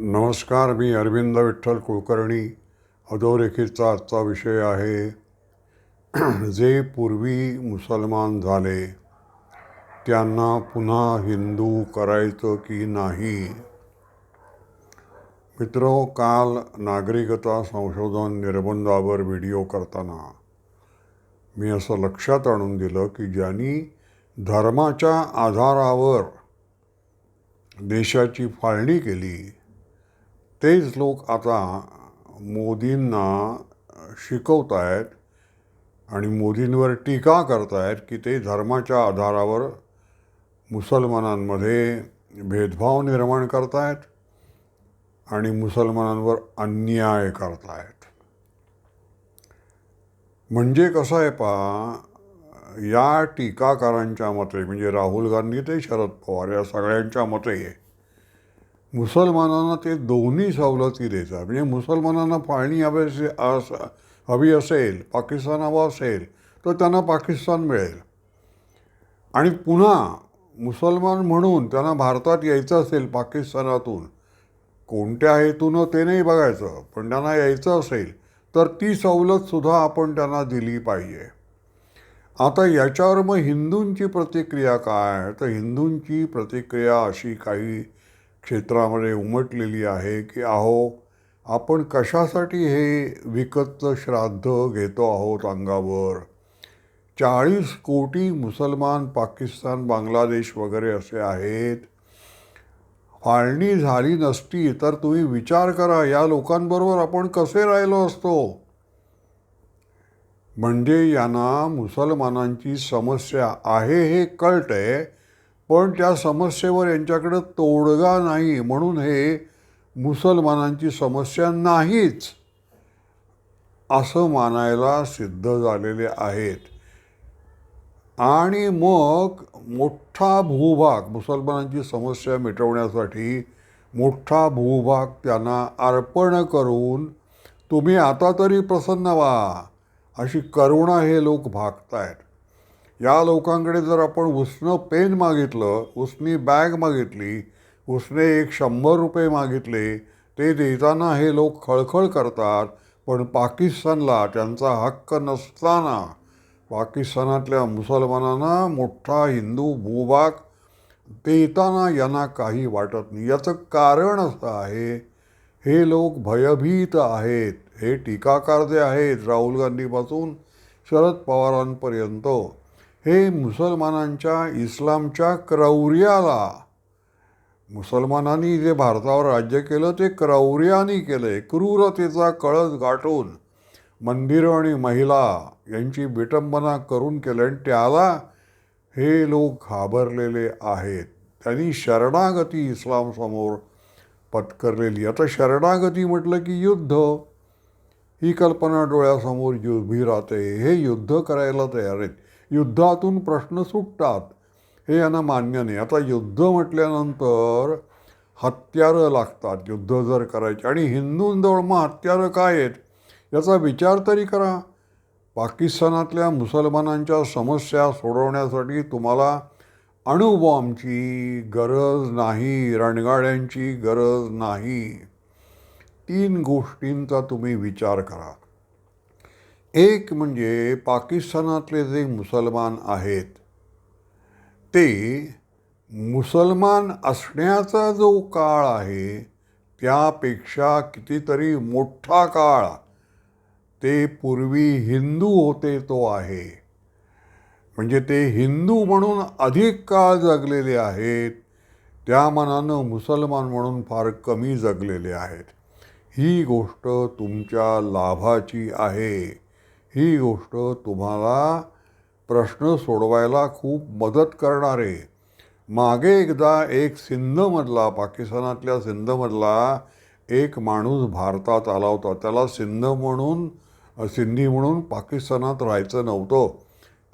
नमस्कार मी अरविंद विठ्ठल कुलकर्णी. अधोरेखितचा आजचा विषय आहे जे पूर्वी मुसलमान झाले त्यांना पुन्हा हिंदू करायचं की नाही? मित्र काल नागरिकता संशोधन निर्बंधावर व्हिडिओ करताना मी असं लक्षात आणून दिलं की ज्यांनी धर्माच्या आधारावर देशाची फाळणी केली तेच लोक आता मोदींना शिकवत आहेत आणि मोदींवर टीका करतायत की ते धर्माच्या आधारावर मुसलमानांमध्ये भेदभाव निर्माण करतायत आणि मुसलमानांवर अन्याय करतायत. म्हणजे कसं आहे पा या टीकाकारांच्या मते म्हणजे राहुल गांधी ते शरद पवार या सगळ्यांच्या मते मुसलमानांना ते दोन्ही सवलती देतात. म्हणजे मुसलमानांना फाळणी हवी अस हवी असेल पाकिस्तान हवा असेल तर त्यांना पाकिस्तान मिळेल. आणि पुन्हा मुसलमान म्हणून त्यांना भारतात यायचं असेल पाकिस्तानातून कोणत्या हेतूनं ते नाही बघायचं पण त्यांना यायचं असेल तर ती सवलतसुद्धा आपण त्यांना दिली पाहिजे. आता याच्यावर मग हिंदूंची प्रतिक्रिया काय? तर हिंदूंची प्रतिक्रिया अशी काही क्षेत्रामध्ये उमटलेली आहे की अहो आपण कशासाठी हे विकतचं श्राद्ध घेतो आहोत अंगावर? चाळीस कोटी मुसलमान पाकिस्तान बांगलादेश वगैरे असे आहेत. फाळणी झाली नसती तर तुम्ही विचार करा या लोकांबरोबर आपण कसे राहिलो असतो? म्हणजे यांना मुसलमानांची समस्या आहे हे कळतंय. पण त्या समस्येवर यांच्याकडं तोडगा नाही म्हणून हे मुसलमानांची समस्या नाहीच असं मानायला सिद्ध झालेले आहेत. आणि मग मोठा भूभाग मुसलमानांची समस्या मिटवण्यासाठी मोठा भूभाग त्यांना अर्पण करून तुम्ही आता तरी प्रसन्न व्हा अशी करुणा हे लोक भागतायत. या लोकांकडे जर आपण उसनं पेन मागितलं उसनी बॅग मागितली उसने एक शंभर रुपये मागितले ते देताना हे लोक खळखळ करतात पण पाकिस्तानला त्यांचा हक्क नसताना पाकिस्तानातल्या मुसलमानांना मोठा हिंदू भूभाग देताना यांना काही वाटत नाही. याचं कारण असं आहे हे लोक भयभीत आहेत हे टीकाकार जे आहेत राहुल गांधीपासून शरद पवारांपर्यंत हे मुसलमानांच्या इस्लामच्या क्रौर्याला मुसलमानांनी जे भारतावर राज्य केलं ते क्रौर्याने केलं. आहे क्रूरतेचा कळस गाठून मंदिरं आणि महिला यांची विटंबना करून केलं आणि त्याला हे लोक घाबरलेले आहेत. त्यांनी शरणागती इस्लामसमोर पत्करलेली. आता शरणागती म्हटलं की युद्ध. ही कल्पना डोळ्यासमोर उभी राहते. हे युद्ध करायला तयार आहेत. युद्धातून प्रश्न सुटतात. हे यांना मान्य नाही. आता युद्ध म्हटल्यानंतर हत्यारं लागतात. युद्ध जर करायचे. आणि हिंदूंजवळ मग हत्यारं काय आहेत? याचा विचार तरी करा. पाकिस्तानातल्या मुसलमानांच्या समस्या सोडवण्यासाठी तुम्हाला अणुबॉम्बची गरज नाही. रणगाड्यांची गरज नाही. तीन गोष्टींचा तुम्ही विचार करा. एक म्हणजे पाकिस्तानातले जे मुसलमान आहेत ते मुसलमान असण्याचा जो काळ आहे त्यापेक्षा कितीतरी मोठा काळ ते पूर्वी हिंदू होते तो आहे. म्हणजे ते हिंदू म्हणून अधिक काळ जगलेले आहेत त्या मनानं मुसलमान म्हणून फार कमी जगलेले आहेत. ही गोष्ट तुमच्या लाभाची आहे. ही गोष्ट तुम्हाला प्रश्न सोडवायला खूप मदत करणारे. मागे एकदा एक सिंधमधला पाकिस्तानातल्या सिंधमधला एक माणूस भारतात आला होता. त्याला सिंध म्हणून सिंधी म्हणून पाकिस्तानात राहायचं नव्हतं.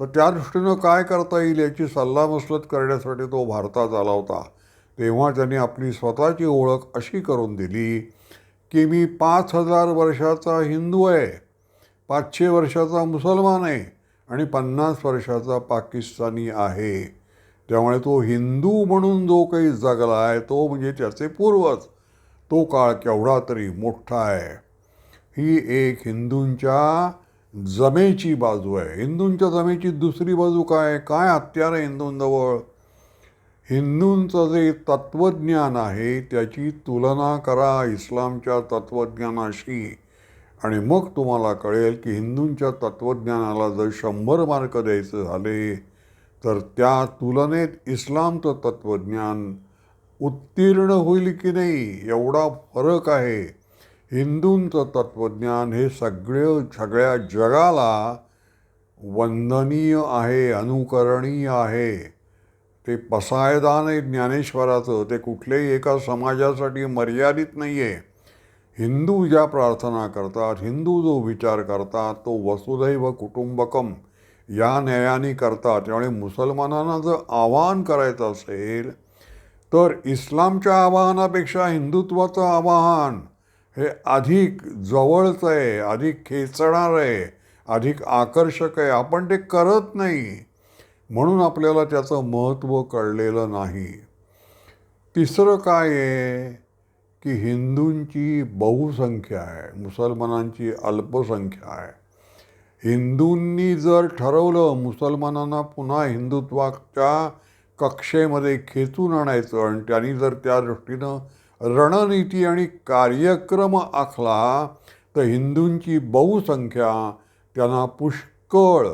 तर त्या दृष्टीनं काय करता येईल याची सल्लामसलत करण्यासाठी तो भारतात आला होता. तेव्हा त्यांनी आपली स्वतःची ओळख अशी करून दिली की मी पाच हजार वर्षाचा हिंदू आहे. पाचशे वर्षाचा मुसलमान आहे आणि पन्नास वर्षाचा पाकिस्तानी आहे. त्यामुळे तो हिंदू म्हणून जो काही जगला आहे तो म्हणजे त्याचे पूर्वज. तो काळ केवढा तरी मोठा आहे. ही एक हिंदूंच्या जमेची बाजू आहे. हिंदूंच्या जमेची दुसरी बाजू काय? काय हत्यार आहे हिंदूंजवळ? हिंदूंचं जे तत्त्वज्ञान आहे त्याची तुलना करा इस्लामच्या तत्त्वज्ञानाशी आणि मग तुम्हाला कळेल की हिंदूंच्या तत्त्वज्ञानाला जर शंभर मार्क द्यायचे झाले तर त्या तुलनेत इस्लामचं तत्त्वज्ञान उत्तीर्ण होईल की नाही एवढा फरक आहे. हिंदूंचं तत्त्वज्ञान हे सगळं सगळ्या जगाला वंदनीय आहे अनुकरणीय आहे. ते पसायदान आहे ज्ञानेश्वराचं ते कुठल्याही एका समाजासाठी मर्यादित नाही आहे हिंदू ज्या प्रार्थना करतात हिंदू जो विचार करतात तो वसुधैव कुटुंबकम या न्यायाने करतात. त्यामुळे मुसलमानांना जर आवाहन करायचं असेल तर इस्लामच्या आवाहनापेक्षा हिंदुत्वाचं आवाहन हे अधिक जवळचं आहे अधिक खेचणार आहे अधिक आकर्षक आहे. आपण ते करत नाही. म्हणून आपल्याला त्याचं महत्त्व कळलेलं नाही. तिसरं काय आहे? की हिंदूंची बहुसंख्या आहे मुसलमानांची अल्पसंख्या आहे. हिंदूंनी जर ठरवलं मुसलमानांना पुन्हा हिंदुत्वाच्या कक्षेमध्ये खेचून आणायचं आणि त्यांनी जर त्या दृष्टीनं रणनीती आणि कार्यक्रम आखला तर हिंदूंची बहुसंख्या त्यांना पुष्कळ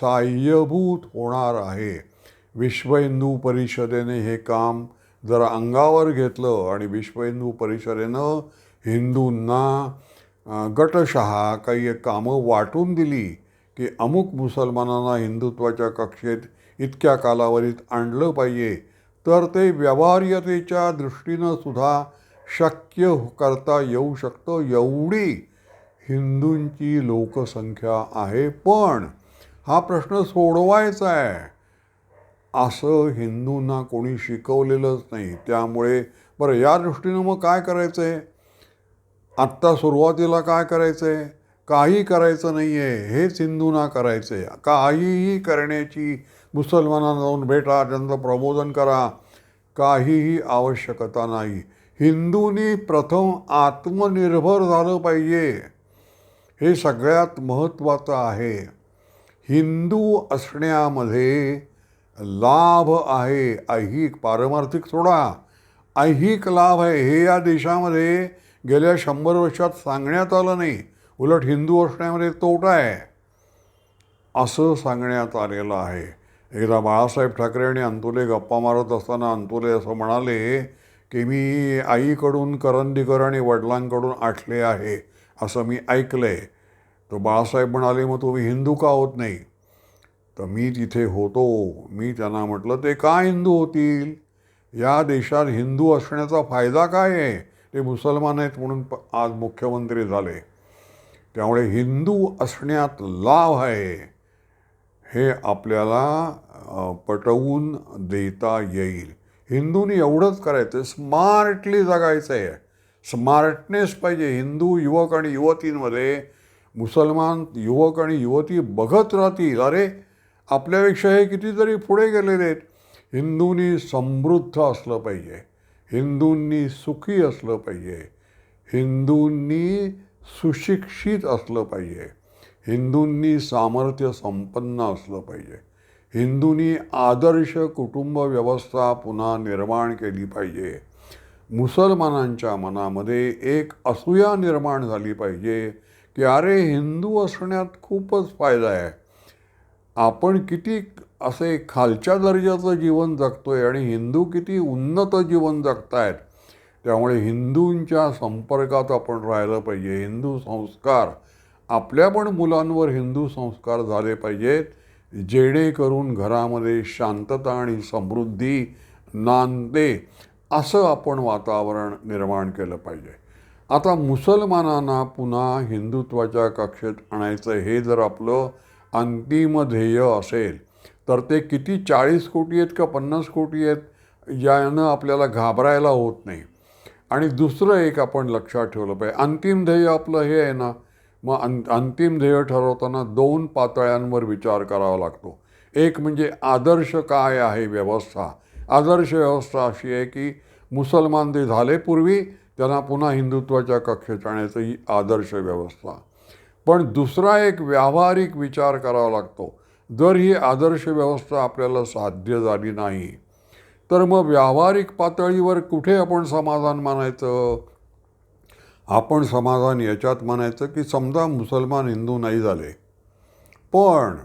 साह्यभूत होणार आहे. विश्व हिंदू परिषदेने हे काम जर अंगावर घेतलं आणि विश्व हिंदू परिषदेनं हिंदूंना गटशहा काही कामं वाटून दिली की अमुक मुसलमानांना हिंदुत्वाच्या कक्षेत इतक्या कालावधीत आणलं पाहिजे. तर ते व्यवहार्यतेच्या दृष्टीनं सुद्धा शक्य करता येऊ शकतं एवढी हिंदूंची लोकसंख्या आहे. पण हा प्रश्न सोडवायचा आहे. असं हिंदूंना कोणी शिकवलेलंच नाही. त्यामुळे बरं या दृष्टीनं मग काय करायचं आहे आत्ता सुरुवातीला काय करायचं आहे काही करायचं नाही आहे हेच हिंदूंना करायचं आहे काहीही करण्याची मुसलमानांना जाऊन भेटा त्यांचं प्रबोधन करा. काहीही आवश्यकता नाही. हिंदूंनी प्रथम आत्मनिर्भर झालं पाहिजे. हे सगळ्यात महत्त्वाचं आहे. हिंदू असण्यामध्ये लाभ आहे ऐहिक पारमार्थिक सोडा ऐहिक लाभ आहे हे या देशामध्ये गेल्या शंभर वर्षात सांगण्यात आलं नाही. उलट हिंदू असण्यामध्ये तोटा आहे. असं सांगण्यात आलेलं आहे. एकदा बाळासाहेब ठाकरे आणि अंतुले गप्पा मारत असताना अंतुले असं म्हणाले की मी आईकडून करंदीकर आणि वडिलांकडून आठले आहे असं मी ऐकलं आहे तर बाळासाहेब म्हणाले मग तुम्ही हिंदू का होत नाही? तर मी तिथे होतो मी त्यांना म्हटलं ते का हिंदू होतील? या देशात हिंदू असण्याचा फायदा काय आहे? ते मुसलमान आहेत म्हणून आज मुख्यमंत्री झाले. त्यामुळे हिंदू असण्यात लाभ आहे. हे आपल्याला पटवून देता येईल. हिंदूंनी एवढंच करायचं स्मार्टली जगायचं आहे. स्मार्टनेस पाहिजे. हिंदू युवक आणि युवतींमध्ये मुसलमान युवक आणि युवती बघत राहतील. अरे आपल्यापेक्षा हे कितीतरी पुढे गेलेले आहेत. हिंदूंनी समृद्ध असलं पाहिजे. हिंदूंनी सुखी असलं पाहिजे. हिंदूंनी सुशिक्षित असलं पाहिजे. हिंदूंनी सामर्थ्य संपन्न असलं पाहिजे. हिंदूंनी आदर्श कुटुंब व्यवस्था पुन्हा निर्माण केली पाहिजे. मुसलमानांच्या मनामध्ये एक असूया निर्माण झाली पाहिजे की अरे हिंदू असण्यात खूपच फायदा आहे. आपण किती असे खालच्या दर्जाचं जीवन जगतोय आणि हिंदू किती उन्नत जीवन जगतायत त्यामुळे हिंदूंच्या संपर्कात आपण राहिलं पाहिजे. हिंदू संस्कार आपल्या पण मुलांवर हिंदू संस्कार झाले पाहिजेत जेणेकरून घरामध्ये शांतता आणि समृद्धी नांदते असं आपण वातावरण निर्माण केलं पाहिजे. आता मुसलमानांना पुन्हा हिंदुत्वाच्या कक्षेत आणायचं हे जर आपलं अंतिम ध्येय असेल. तर ते किती चाळीस कोटी आहेत का पन्नास कोटी आहेत यानं आपल्याला घाबरायला होत नाही. आणि दुसरं एक आपण लक्षात ठेवलं पाहिजे अंतिम ध्येय आपलं हे आहे ना मग अं अंतिम ध्येय ठरवताना दोन पातळ्यांवर विचार करावा लागतो. एक म्हणजे आदर्श काय आहे व्यवस्था? आदर्श व्यवस्था अशी आहे की मुसलमान जे झाले पूर्वी त्यांना पुन्हा हिंदुत्वाच्या कक्षेत आणायचं ही आदर्श व्यवस्था. पण दुसरा एक व्यावहारिक विचार करावा लागतो. जर ही आदर्श व्यवस्था आपल्याला साध्य झाली नाही तर मग व्यावहारिक पातळीवर कुठे आपण समाधान मानायचं? आपण समाधान याच्यात मानायचं की समजा मुसलमान हिंदू नाही झाले. पण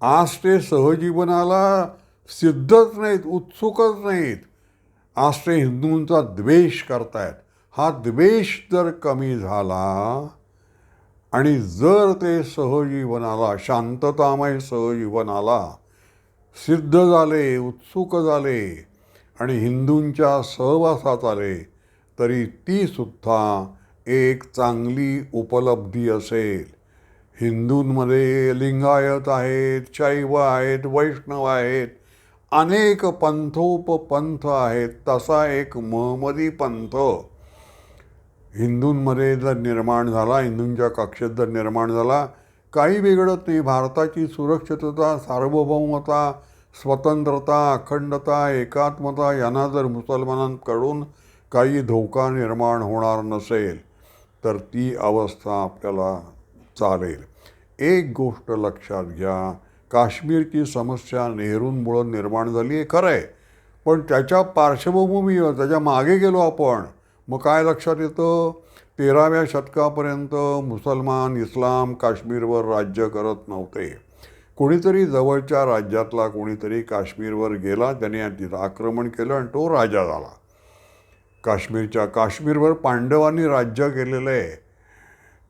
आज ते सहजीवनाला सिद्धच नाहीत उत्सुकच नाहीत. आज ते हिंदूंचा द्वेष करतायत. हा द्वेष जर कमी झाला आणि जर ते सहजीवनाला शांततामय सहजीवनाला सिद्ध झाले उत्सुक झाले आणि हिंदूंच्या सहवासात आले तरी ती सुद्धा एक चांगली उपलब्धी असेल. हिंदूंमध्ये लिंगायत आहेत शैव आहेत वैष्णव आहेत अनेक पंथोपपंथ आहेत तसा एक महमदी पंथ. हिंदूंमध्ये जर निर्माण झाला हिंदूंच्या कक्षेत जर निर्माण झाला काही बिघडत नाही. भारताची सुरक्षितता सार्वभौमता स्वतंत्रता अखंडता एकात्मता यांना जर मुसलमानांकडून काही धोका निर्माण होणार नसेल तर ती अवस्था आपल्याला चालेल. एक गोष्ट लक्षात घ्या. काश्मीरची समस्या नेहरूंमुळं निर्माण झाली आहे खरं आहे. पण त्याच्या पार्श्वभूमीवर त्याच्यामागे गेलो आपण. मग काय लक्षात येतं? तेराव्या शतकापर्यंत मुसलमान इस्लाम काश्मीरवर राज्य करत नव्हते. कोणीतरी जवळच्या राज्यातला कोणीतरी काश्मीरवर गेला त्याने तिथं आक्रमण केलं आणि तो राजा झाला. काश्मीरच्या काश्मीरवर पांडवांनी राज्य केलेलं आहे.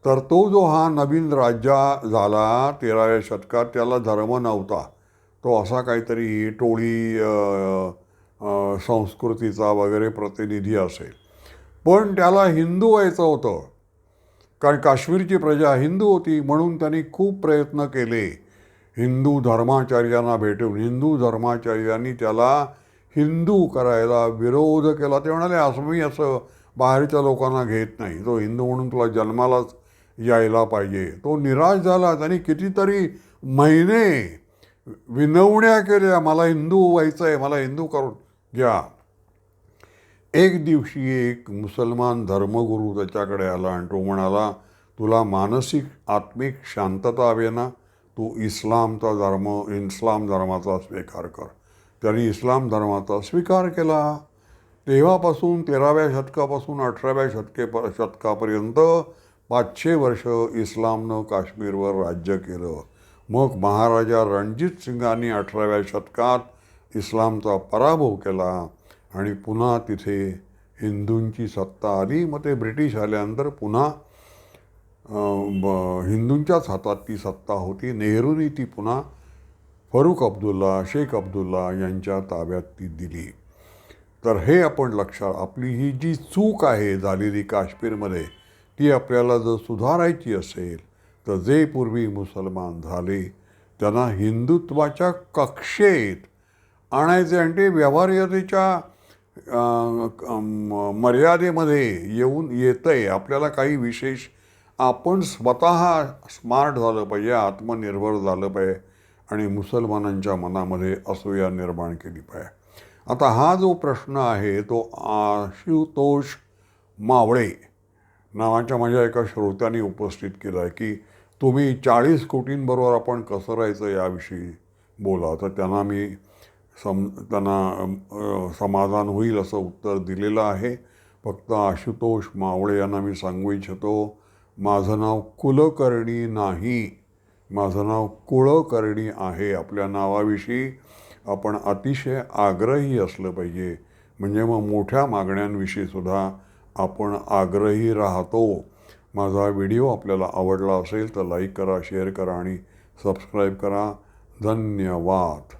तर तो जो हा नवीन राजा झाला तेराव्या शतकात त्याला धर्म नव्हता. तो असा काहीतरी टोळी संस्कृतीचा वगैरे प्रतिनिधी असेल. पण त्याला हिंदू व्हायचं होतं. कारण काश्मीरची प्रजा हिंदू होती म्हणून त्यांनी खूप प्रयत्न केले. हिंदू धर्माचार्यांना भेटून हिंदू धर्माचार्यांनी त्याला हिंदू करायला विरोध केला. ते म्हणाले असं मी असं बाहेरच्या लोकांना घेत नाही. तो हिंदू म्हणून तुला जन्मालाच यायला पाहिजे. तो निराश झाला. त्यांनी कितीतरी महिने विनवण्या केल्या मला हिंदू व्हायचं आहे मला हिंदू करून घ्या. एक दिवशी एक मुसलमान धर्मगुरू त्याच्याकडे आला आणि तो म्हणाला तुला मानसिक आत्मिक शांतता हवी ना? तू इस्लामचा धर्म इस्लाम धर्माचा स्वीकार कर. त्यांनी इस्लाम धर्माचा स्वीकार केला. तेव्हापासून तेराव्या शतकापासून अठराव्या शतके शतकापर्यंत पाचशे वर्ष इस्लामनं काश्मीरवर राज्य केलं. मग महाराजा रणजित सिंगांनी अठराव्या शतकात इस्लामचा पराभव केला. आणि पुन्हा तिथे हिंदूंची सत्ता आली. मग ते ब्रिटिश आल्यानंतर पुन्हा हिंदूंच्याच हातात ती सत्ता होती. नेहरूंनी ती पुन्हा फरूख अब्दुल्ला शेख अब्दुल्ला यांच्या ताब्यात ती दिली. तर हे आपण लक्षात आपली ही जी चूक आहे झालेली काश्मीरमध्ये ती आपल्याला जर सुधारायची असेल तर जे पूर्वी मुसलमान झाले त्यांना हिंदुत्वाच्या कक्षेत आणायचे आणि ते व्यवहार्यतेच्या मर्यादेमध्ये येऊन येतं आहे आपल्याला काही विशेष आपण स्वतः स्मार्ट झालं पाहिजे आत्मनिर्भर झालं पाहिजे आणि मुसलमानांच्या मनामध्ये असूया निर्माण केली पाहिजे. आता हा जो प्रश्न आहे तो आशुतोष मावळे नावाच्या माझ्या एका श्रोत्याने उपस्थित केला आहे की तुम्ही चाळीस कोटींबरोबर आपण कसं राहायचं याविषयी बोला. तर त्यांना मी सम त्यांना समाधान होईल असं उत्तर दिलेलं आहे. फक्त आशुतोष मावळे यांना मी सांगू इच्छितो माझं नाव कुलकर्णी नाही. माझं नाव कुळकर्णी आहे आपल्या नावाविषयी. आपण अतिशय आग्रही असलं पाहिजे. म्हणजे मग मोठ्या मागण्यांविषयी सुद्धा आपण आग्रही राहतो. माझा व्हिडिओ आपल्याला आवडला असेल तर लाईक करा शेअर करा आणि सबस्क्राईब करा. धन्यवाद.